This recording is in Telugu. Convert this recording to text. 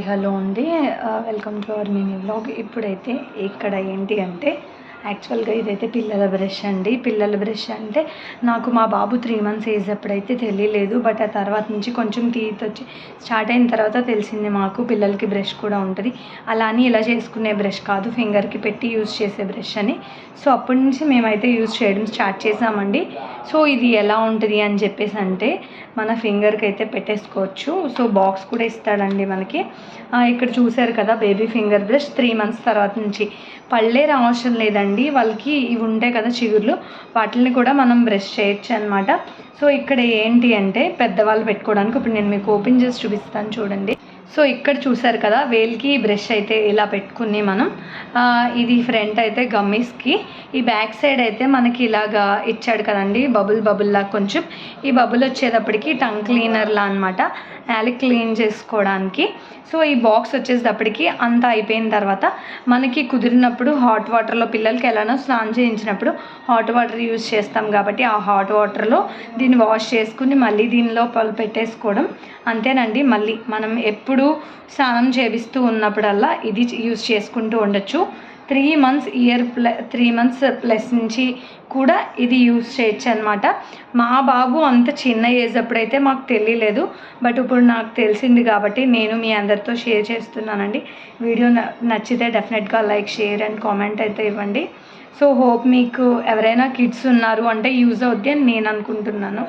హలో అండి welcome to our mini vlog. ఇప్పుడైతే ఇక్కడ ఏంటి అంటే యాక్చువల్గా ఇదైతే పిల్లల బ్రష్ అండి. పిల్లల బ్రష్ అంటే నాకు మా బాబు త్రీ మంత్స్ ఏజ్ అప్పుడైతే తెలియలేదు బట్ ఆ తర్వాత నుంచి కొంచెం టీత్ వచ్చి స్టార్ట్ అయిన తర్వాత తెలిసింది మాకు పిల్లలకి బ్రష్ కూడా ఉంటుంది. అలా అని ఇలా చేసుకునే బ్రష్ కాదు ఫింగర్కి పెట్టి యూజ్ చేసే బ్రష్ అని. సో అప్పటి నుంచి మేమైతే యూజ్ చేయడం స్టార్ట్ చేసామండి. సో ఇది ఎలా ఉంటుంది అని చెప్పేసి అంటే మన ఫింగర్కి అయితే పెట్టేసుకోవచ్చు. సో బాక్స్ కూడా ఇస్తాడండి మనకి. ఇక్కడ చూసారు కదా baby finger brush three months తర్వాత నుంచి. పళ్ళే అవసరం లేదండి. వాళ్ళకి ఇవి ఉంటాయి కదా చిగుర్లు. వాటిని కూడా మనం బ్రష్ చేయొచ్చు అనమాట సో ఇక్కడ ఏంటి అంటే పెద్దవాళ్ళు పెట్టుకోవడానికి ఇప్పుడు నేను మీకు ఓపెన్ చేసి చూపిస్తాను చూడండి. సో ఇక్కడ చూసారు కదా వేలికి బ్రష్ అయితే ఇలా పెట్టుకుని మనం ఇది ఫ్రంట్ అయితే గమ్మీస్కి. ఈ బ్యాక్ సైడ్ అయితే మనకి ఇలాగా ఇచ్చాడు కదండి బబుల్ బబుల్ లా కొంచెం. ఈ బబుల్ వచ్చేటప్పటికి టంగ్ క్లీనర్లా అనమాట యాలి క్లీన్ చేసుకోవడానికి. సో ఈ బాక్స్ వచ్చేటప్పటికి అంతా అయిపోయిన తర్వాత మనకి కుదిరినప్పుడు హాట్ వాటర్లో పిల్లలకి ఎలానో స్నానం చేయించినప్పుడు హాట్ వాటర్ యూజ్ చేస్తాం కాబట్టి ఆ హాట్ వాటర్లో దీన్ని వాష్ చేసుకుని మళ్ళీ దీనిలో పలు పెట్టేసుకోవడం. అంతేనండి మళ్ళీ మనం ఎప్పుడు స్నానం చేపిస్తూ ఉన్నప్పుడల్లా ఇది యూజ్ చేసుకుంటూ ఉండొచ్చు. త్రీ మంత్స్ ఇయర్ ప్ల త్రీ మంత్స్ ప్లస్ నుంచి కూడా ఇది యూజ్ చేయొచ్చు అనమాట మా బాబు అంత చిన్న ఏజ్ అప్పుడైతే మాకు తెలియలేదు. బట్ ఇప్పుడు నాకు తెలిసింది కాబట్టి నేను మీ అందరితో షేర్ చేస్తున్నానండి. వీడియో నచ్చితే డెఫినెట్గా లైక్ షేర్ అండ్ కామెంట్ అయితే ఇవ్వండి. సో హోప్ మీకు ఎవరైనా కిడ్స్ ఉన్నారు అంటే యూజ్ అవుద్ది అని నేను అనుకుంటున్నాను.